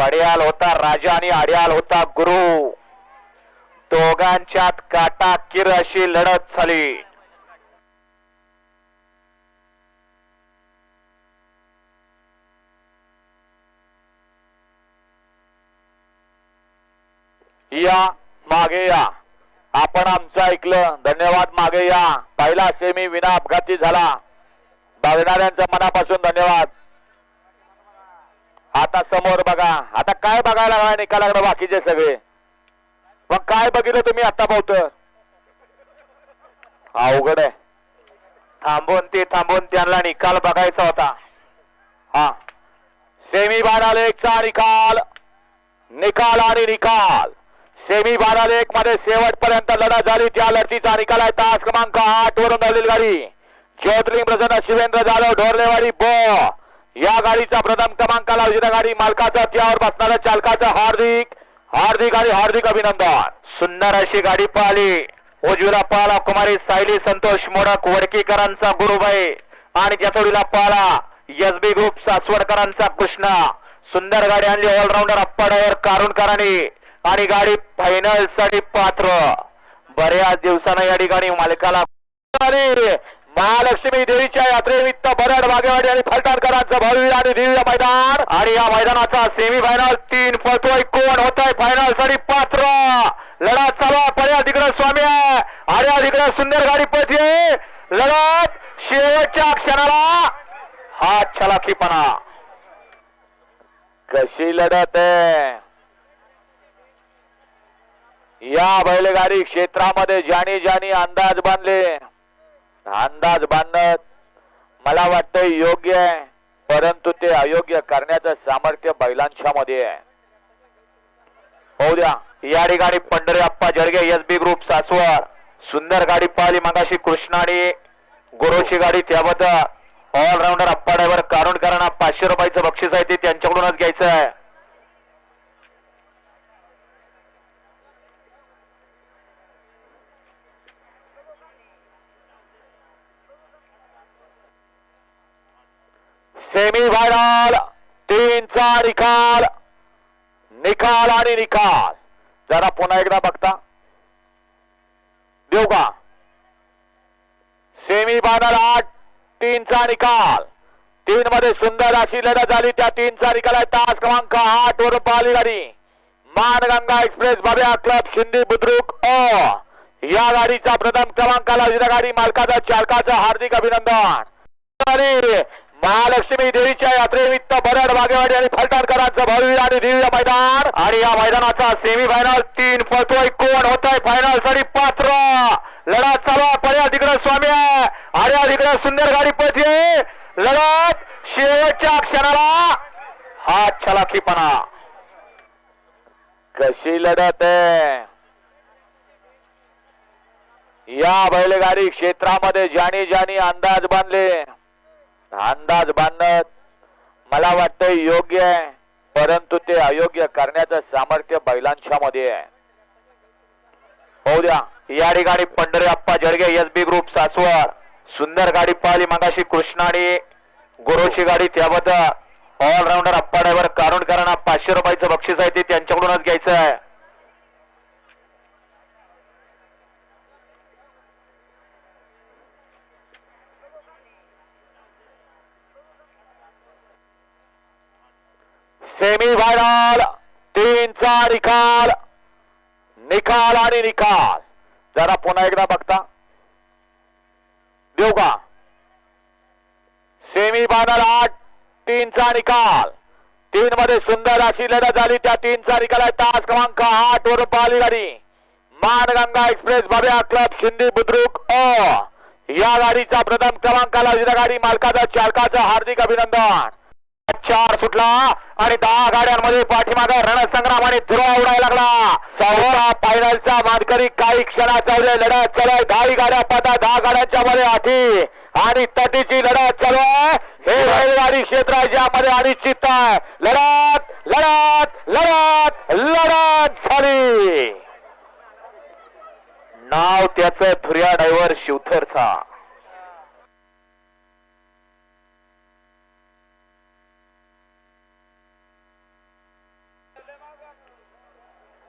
पड्याल होता राजा आणि आड्याल होता गुरु. दोघांच्यात काटाकीर अशी लढत झाली. या मागे या. आपण आमचं ऐकलं. धन्यवाद मागे या. पहिला सेमी विना अपघाती झाला. बघणाऱ्यांचं मनापासून धन्यवाद. आता समोर बघा. काय बघायला लागला निकालाकडे बाकीचे सगळे. मग काय बघितलं तुम्ही आता पाहत अवघड आहे. थांबून ते थांबून त्यांना निकाल बघायचा होता. हा. सेमी बारा लेगचा निकाल. निकाल आणि निकाल. सेमी फायनल एक मध्ये शेवटपर्यंत लढा झाली. त्या लढतीचा निकाल आहे तास क्रमांक आठ वरून आलेली गाडी. ज्योतिर्लिंग प्रसन्न शिवेंद्र जाधव ढोरलेवाडी ब. या गाडीचा प्रथम क्रमांकाला विजेता गाडी मालकाचा त्यावर बसणाऱ्या चालकाचा हार्दिक हार्दिक आणि हार्दिक अभिनंदन. सुंदर अशी गाडी पाहिली. उजवीला पाला कुमारी सायली संतोष मोडक वडकीकरांचा गुरुबाई आणि जतोडीला पाला एस बी ग्रुप सासवडकरांचा कृष्णा. सुंदर गाडी आणली ऑलराऊंडर अप्पाडावर कारुणकरांनी आणि गाडी फायनलसाठी पात्र. बऱ्याच दिवसानं या ठिकाणी मालकाला महालक्ष्मी देवीच्या यात्रेनिमित्त बरड बागेवाडी आणि फलटणकरांचं भव्य आणि दिव्य मैदान. आणि या मैदानाचा सेमी फायनल तीन पळतोय. कोण होत आहे फायनलसाठी पात्र. लढत चालू पर्या तिकडे स्वामी. आहे तिकडे सुंदर गाडी पळते लढत शेवटच्या क्षणाला हा छलाखीपणा. कशी लढत आहे? या बैलगाडी क्षेत्रामध्ये ज्यानी ज्यानी अंदाज बांधले. अंदाज बांधत. मला वाटतं योग्य आहे परंतु ते अयोग्य करण्याचं सामर्थ्य बैलांच्या मध्ये आहे. होऊ द्या या ठिकाणी Pandhari Appa Jalge S B group Saswad. सुंदर गाडी पाहिली मगाशी कृष्णाने गुरुची गाडी त्याबद्दल. ऑलराऊंडर अप्पा ड्रायव्हर कारुणकरांना पाचशे रुपयाचं बक्षीस आहे ते त्यांच्याकडूनच घ्यायचं आहे. सेमी फायनल तीनचा निकाल. निकाल आणि निकाल. जरा पुन्हा एकदा बघता. देऊ का? सेमी फायनल आठ तीनचा निकाल. तीन मध्ये सुंदर अशी लढत झाली. त्या तीनचा निकाल आहे तास क्रमांक आठ वर पाहिली गाडी मानगंगा एक्सप्रेस भव्या क्लब शिंदे बुद्रुक. अ या गाडीचा प्रथम क्रमांकाला गाडी मालकाचा चालकाचं हार्दिक अभिनंदन. महालक्ष्मी देवीच्या यात्रेनिमित्त बरड बागेवाडी आणि फलटणकरांचं भव्य आणि दिव्य मैदान. आणि या मैदानाचा सेमी फायनल तीन पळतोय. कोण होत आहे फायनलसाठी पात्र. लढत चालू आहे. पर्या तिकडे स्वामी आहे. आणि तिकडे सुंदर गाडी पळते लढत शेवटच्या क्षणाला. हा छलाखीपणा. कशी लढत आहे? या बैलगाडी क्षेत्रामध्ये ज्याने ज्याने अंदाज बांधले. अंदाज बांधत. मला वाटतं योग्य आहे परंतु ते अयोग्य करण्याचं सामर्थ्य बैलांच्या मध्ये आहे. होऊ द्या या ठिकाणी Pandhare Appa Jalge S B group Saswad. सुंदर गाडी पाहिली मगाशी कृष्णाने गुरुची गाडी त्याबद्दल. ऑलराऊंडर अप्पा ड्रायव्हर कारुणकरांना पाचशे रुपयाचं बक्षीस आहे ते त्यांच्याकडूनच घ्यायचं आहे. सेमी तीनचा निकाल. निकाल आणि निकाल. जरा पुन्हा एकदा बघता. देऊ का? सेमी फायनल आठ तीनचा निकाल. तीन मध्ये सुंदर अशी लढत झाली. त्या तीनचा निकाल आहे. तास क्रमांक आठ वर पाहिली गाडी. Manganga express Babya club Shindi Budruk. अ या गाडीचा प्रथम क्रमांकाला गाडी मालकाचा चालकाचं हार्दिक अभिनंदन. चार सुटला आणि दहा गाड्यांमध्ये पाठीमागे आणि धुरा उडायला लागला. चौथा फायनलचा मानकरी काही क्षणाचा लढत चालू आहे. दहा गाड्या पाहता दहा गाड्यांच्या मध्ये आठी आणि तटीची लढत चालू आहे. हे बैलगाडी क्षेत्र आहे ज्यामध्ये चित्त आहे. लढत लढत लढत लढत झाली. नाव त्याचं धुर्या ड्रायव्हर शिवथरचा.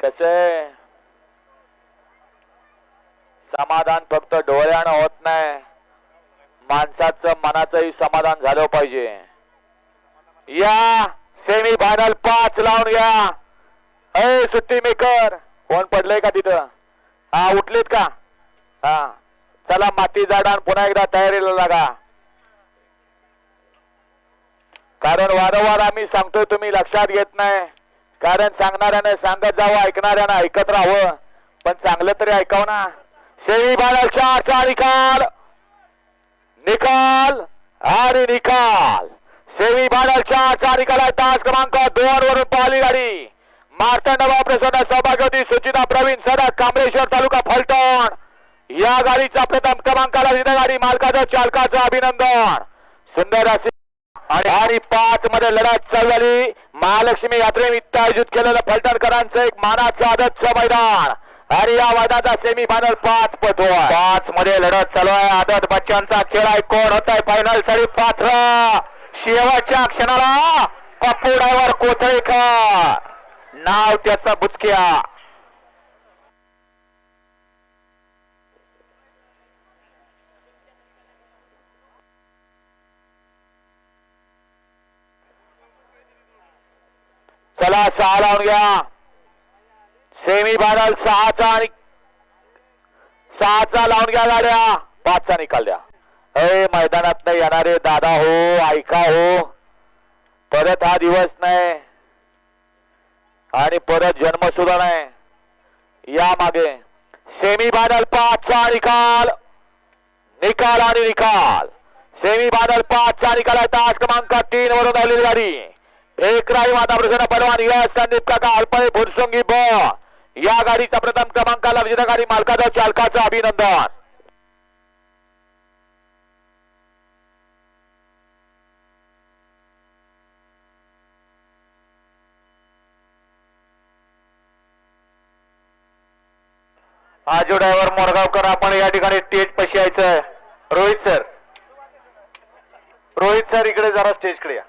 कसं? आहे समाधान फक्त डोळ्यानं होत नाही. माणसाचं मनाचंही समाधान झालं पाहिजे. या सेमी फायनल पाच लावून या अय सुट्टी मेकर. कोण पडलंय का तिथं? हा उठलेत का? हा. चला माती जाडा पुन्हा एकदा तयारीला लागा. कारण वारंवार आम्ही सांगतो तुम्ही लक्षात घेत नाही. कारण सांगणाऱ्याने सांगत जावं ऐकणाऱ्यानं ऐकत राहावं. पण चांगलं तरी ऐकाव ना. शेळी फायनल चारचा निकाल निकाल अरे निकाल सेमी फायनल चारचा निकाल आहे तास क्रमांक दोन वरून पाहिली गाडी. मार्तंडवा प्रसन्न सहभागी सुचिता प्रवीण सदा कांबरेश्वर तालुका फलटण. या गाडीचा प्रथम क्रमांकाला दिलं गाडी मालकाचं चालकाचं अभिनंदन. सुंदर असे आणि आणि पाच मध्ये लढत चालू झाली. महालक्ष्मी यात्रेनिमित्त आयोजित केलेलं फलटणकरांचं एक मानाचं आदतचं मैदान. आणि या मैदानाचा सेमी फायनल पाच पतो पाच मध्ये लढत चालू आहे. आदत बच्चांचा खेळ आहे. कोण होत आहे फायनलसाठी पात्र. शेवटच्या क्षणाला पप्पू डायव्हर कोथळेकर. नाव त्याचा बुचक्या. चला सहा लावून घ्या. सेमी फायनल सहाचा आणि सहाचा लावून घ्या गाड्या. पाचचा निकाल द्या. अय मैदानात नाही येणारे दादा हो ऐका हो परत हा दिवस नाही. आणि परत जन्म सुद्धा नाही. या मागे. सेमी फायनल पाचचा निकाल. निकाल आणि निकाल. सेमी फायनल पाचचा निकाल आहे. तास क्रमांक तीन वरून धावलेली गाडी. एकराई राही प्रसन्न परवान यश संदीप काका अल्पय फुरसुंगी ब. या गाडीचा प्रथम क्रमांकाला विजेता गाडी मालकाचा चालकाचं अभिनंदन. आजू ड्रायव्हर मोरगावकर आपण या ठिकाणी स्टेज पशी यायचं रोहित सर रोहित सर इकडे जरा स्टेजकडे या.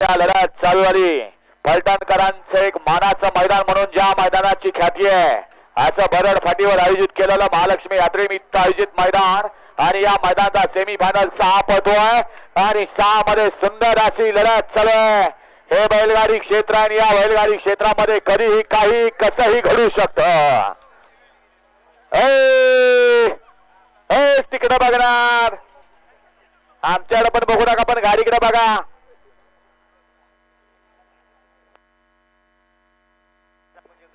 लढत चालू झाली फलटणकरांचं एक मानाचं मैदान म्हणून ज्या मैदानाची ख्याती आहे असं बरड फाटीवर आयोजित केलेलं महालक्ष्मी यात्रेनिमित्त आयोजित मैदान आणि या मैदानाचा सेमी फायनल सहा पळतोय आणि सहा मध्ये सुंदर अशी लढत चालू आहे. हे बैलगाडी क्षेत्र आणि या बैलगाडी क्षेत्रामध्ये कधीही काही कसंही घडू शकत. तिकडं बघणार. आमच्याकडे पण बघू नका पण गाडीकडे बघा.